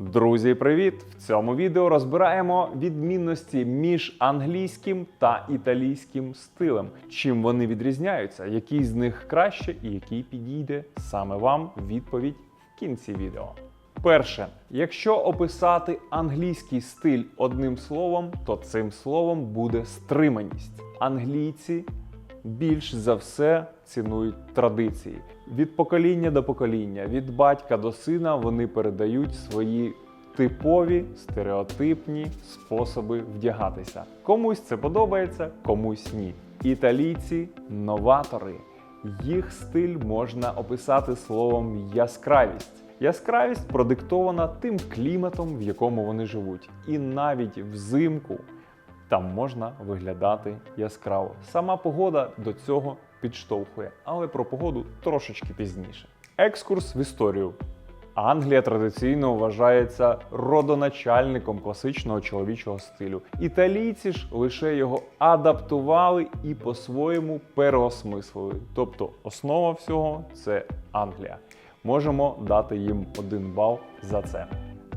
Друзі, привіт! В цьому відео розбираємо відмінності між англійським та італійським стилем. Чим вони відрізняються, який з них краще і який підійде саме вам відповідь в кінці відео. Перше, якщо описати англійський стиль одним словом, то цим словом буде стриманість. Англійці більш за все цінують традиції. Від покоління до покоління, від батька до сина вони передають свої типові стереотипні способи вдягатися. Комусь це подобається, комусь ні. Італійці новатори. Їх стиль можна описати словом яскравість. Яскравість продиктована тим кліматом, в якому вони живуть. І навіть взимку там можна виглядати яскраво. Сама погода до цього підштовхує, але про погоду трошечки пізніше. Екскурс в історію. Англія традиційно вважається родоначальником класичного чоловічого стилю. Італійці ж лише його адаптували і по-своєму переосмислили. Тобто основа всього це Англія. Можемо дати їм один бал за це.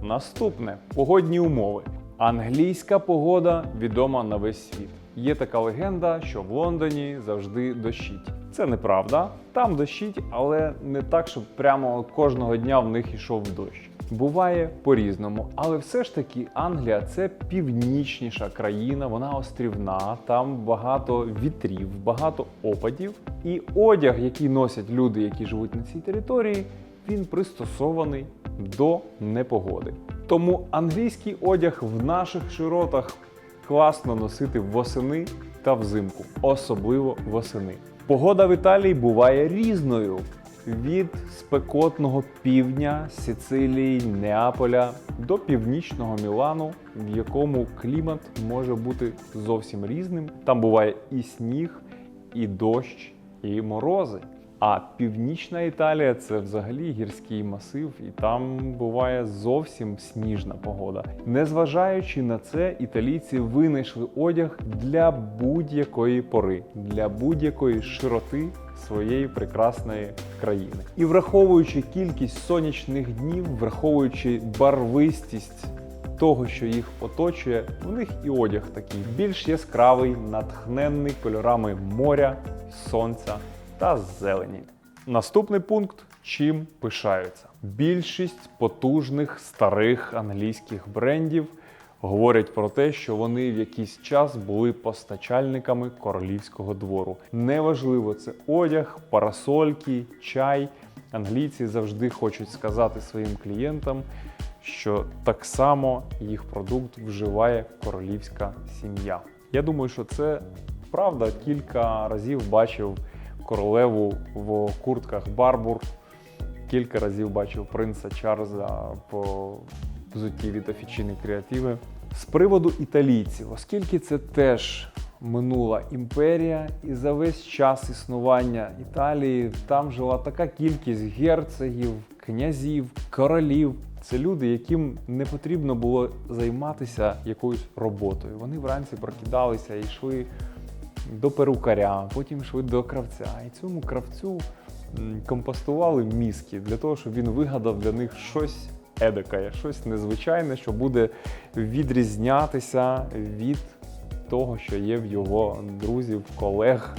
Наступне погодні умови. Англійська погода відома на весь світ. Є така легенда, що в Лондоні завжди дощить. Це неправда. Там дощить, але не так, щоб прямо кожного дня в них йшов дощ. Буває по-різному, але все ж таки Англія це північніша країна, вона острівна, там багато вітрів, багато опадів. І одяг, який носять люди, які живуть на цій території, він пристосований до непогоди. Тому англійський одяг в наших широтах класно носити восени та взимку, особливо восени. Погода в Італії буває різною. Від спекотного півдня Сицилії, Неаполя до північного Мілану, в якому клімат може бути зовсім різним. Там буває і сніг, і дощ, і морози. А північна Італія це взагалі гірський масив, і там буває зовсім сніжна погода. Незважаючи на це, італійці винайшли одяг для будь-якої пори, для будь-якої широти своєї прекрасної країни. І враховуючи кількість сонячних днів, враховуючи барвистість того, що їх оточує, в них і одяг такий більш яскравий, натхненний кольорами моря, сонця та зелені. Наступний пункт чим пишаються. Більшість потужних старих англійських брендів говорять про те, що вони в якийсь час були постачальниками королівського двору. Неважливо, це одяг, парасольки, чай. Англійці завжди хочуть сказати своїм клієнтам, що так само їх продукт вживає королівська сім'я. Я думаю, що це правда. Кілька разів бачив королеву в куртках Барбур. Кілька разів бачив принца Чарльза по взутті від офіційної креативи. З приводу італійців, оскільки це теж минула імперія, і за весь час існування Італії там жила така кількість герцогів, князів, королів. Це люди, яким не потрібно було займатися якоюсь роботою. Вони вранці прокидалися і йшли до перукаря, потім йшли до кравця. І цьому кравцю компостували мізки для того, щоб він вигадав для них щось едекає, щось незвичайне, що буде відрізнятися від того, що є в його друзів, колег.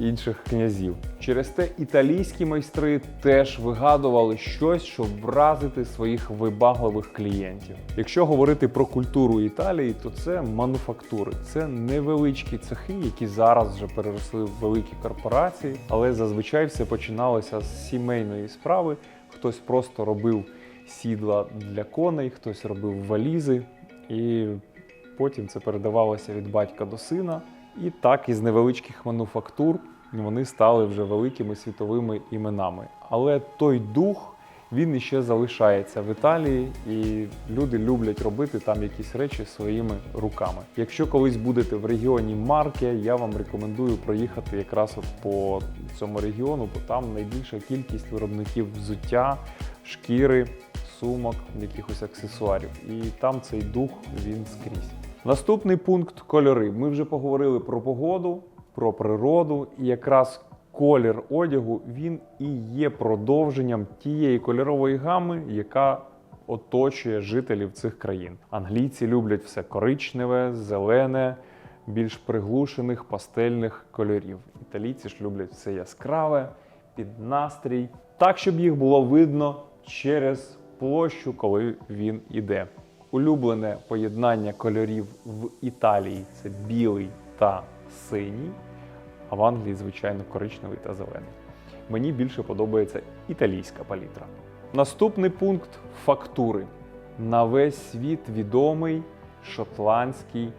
Інших князів через те італійські майстри теж вигадували щось, щоб вразити своїх вибагливих клієнтів. Якщо говорити про культуру Італії, то це мануфактури, це невеличкі цехи, які зараз вже переросли в великі корпорації, але зазвичай все починалося з сімейної справи. Хтось просто робив сідла для коней, хтось робив валізи, і потім це передавалося від батька до сина. І так із невеличких мануфактур вони стали вже великими світовими іменами. Але той дух він іще залишається в Італії, і люди люблять робити там якісь речі своїми руками. Якщо колись будете в регіоні Марке, я вам рекомендую проїхати якраз от по цьому регіону, бо там найбільша кількість виробників взуття, шкіри, сумок, якихось аксесуарів. І там цей дух він скрізь. Наступний пункт кольори. Ми вже поговорили про погоду, про природу, і якраз колір одягу він і є продовженням тієї кольорової гами, яка оточує жителів цих країн. Англійці люблять все коричневе, зелене, більш приглушених пастельних кольорів. Італійці ж люблять все яскраве, під настрій, так, щоб їх було видно через площу, коли він іде. Улюблене поєднання кольорів в Італії це білий та синій, а в Англії, звичайно, коричневий та зелений. Мені більше подобається італійська палітра. Наступний пункт фактури. На весь світ відомий шотландський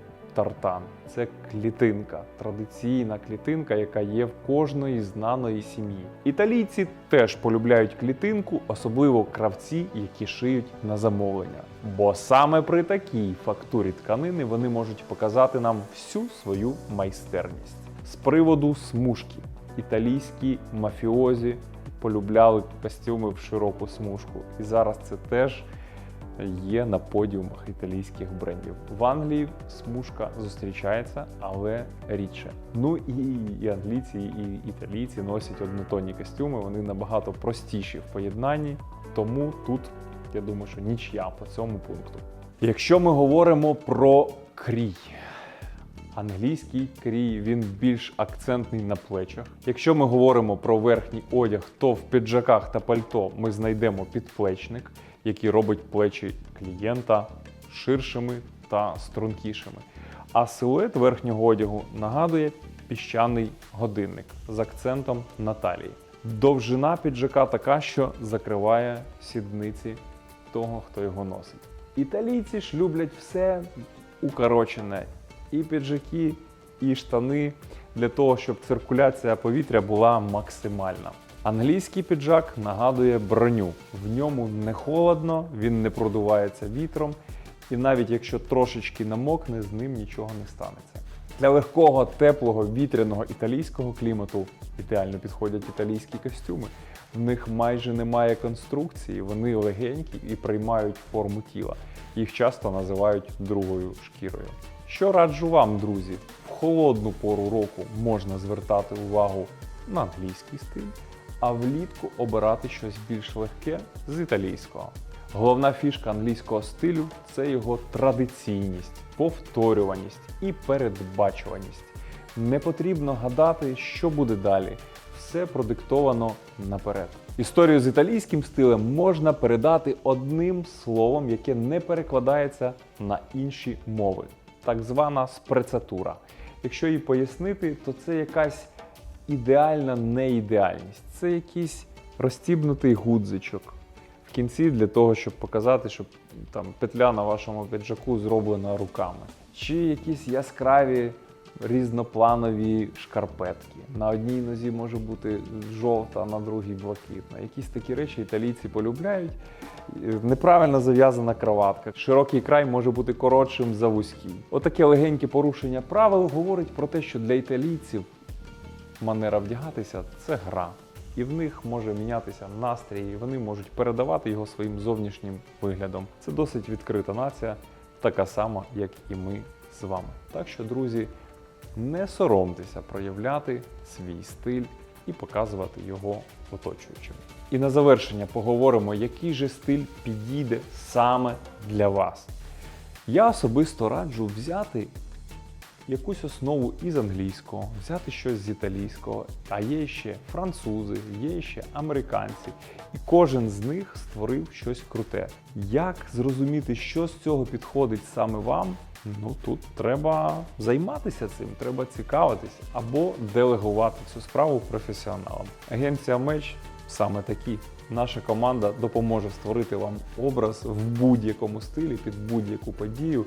тартан. Це клітинка, традиційна клітинка, яка є в кожної знаної сім'ї. Італійці теж полюбляють клітинку, особливо кравці, які шиють на замовлення. Бо саме при такій фактурі тканини вони можуть показати нам всю свою майстерність. З приводу смужки. Італійські мафіозі полюбляли костюми в широку смужку. І зараз це теж є на подіумах італійських брендів. В Англії смужка зустрічається, але рідше. Ну і, і англійці, і італійці носять однотонні костюми. Вони набагато простіші в поєднанні. Тому тут я думаю, що нічия по цьому пункту. Якщо ми говоримо про крій. Англійський крій він більш акцентний на плечах. Якщо ми говоримо про верхній одяг, то в піджаках та пальто ми знайдемо підплечник, який робить плечі клієнта ширшими та стрункішими. А силует верхнього одягу нагадує піщаний годинник з акцентом на талії. Довжина піджака така, що закриває сідниці того, хто його носить. Італійці ж люблять все укорочене, і піджаки, і штани для того, щоб циркуляція повітря була максимальна. Англійський піджак нагадує броню. В ньому не холодно, він не продувається вітром, і навіть якщо трошечки намокне, з ним нічого не станеться. Для легкого, теплого, вітряного італійського клімату ідеально підходять італійські костюми. В них майже немає конструкції, вони легенькі і приймають форму тіла. Їх часто називають другою шкірою. Що раджу вам, друзі, в холодну пору року можна звертати увагу на англійський стиль, а влітку обирати щось більш легке з італійського. Головна фішка англійського стилю це його традиційність, повторюваність і передбачуваність. Не потрібно гадати, що буде далі. Все продиктовано наперед. Історію з італійським стилем можна передати одним словом, яке не перекладається на інші мови. Так звана спрецатура. Якщо її пояснити, то це якась ідеальна неідеальність. Це якийсь розстібнутий гудзичок. В кінці для того, щоб показати, що там петля на вашому піджаку зроблена руками. Чи якісь яскраві різнопланові шкарпетки. На одній нозі може бути жовта, на другій блакитна. Якісь такі речі італійці полюбляють. Неправильно зав'язана краватка. Широкий край може бути коротшим за вузький. Отаке легеньке порушення правил говорить про те, що для італійців манера вдягатися це гра. І в них може мінятися настрій, і вони можуть передавати його своїм зовнішнім виглядом. Це досить відкрита нація, така сама, як і ми з вами. Так що, друзі, не соромтеся проявляти свій стиль і показувати його оточуючим. І на завершення поговоримо, який же стиль підійде саме для вас. Я особисто раджу взяти якусь основу із англійського, взяти щось з італійського, а є ще французи, є ще американці, і кожен з них створив щось круте. Як зрозуміти, що з цього підходить саме вам? Ну тут треба займатися цим, треба цікавитись або делегувати цю справу професіоналам. Агенція Меч саме такі. Наша команда допоможе створити вам образ в будь-якому стилі під будь-яку подію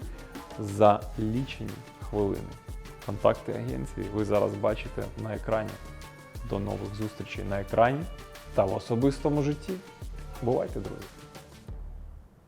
за лічені хвилини. Контакти агенції ви зараз бачите на екрані. До нових зустрічей на екрані та в особистому житті. Бувайте, друзі!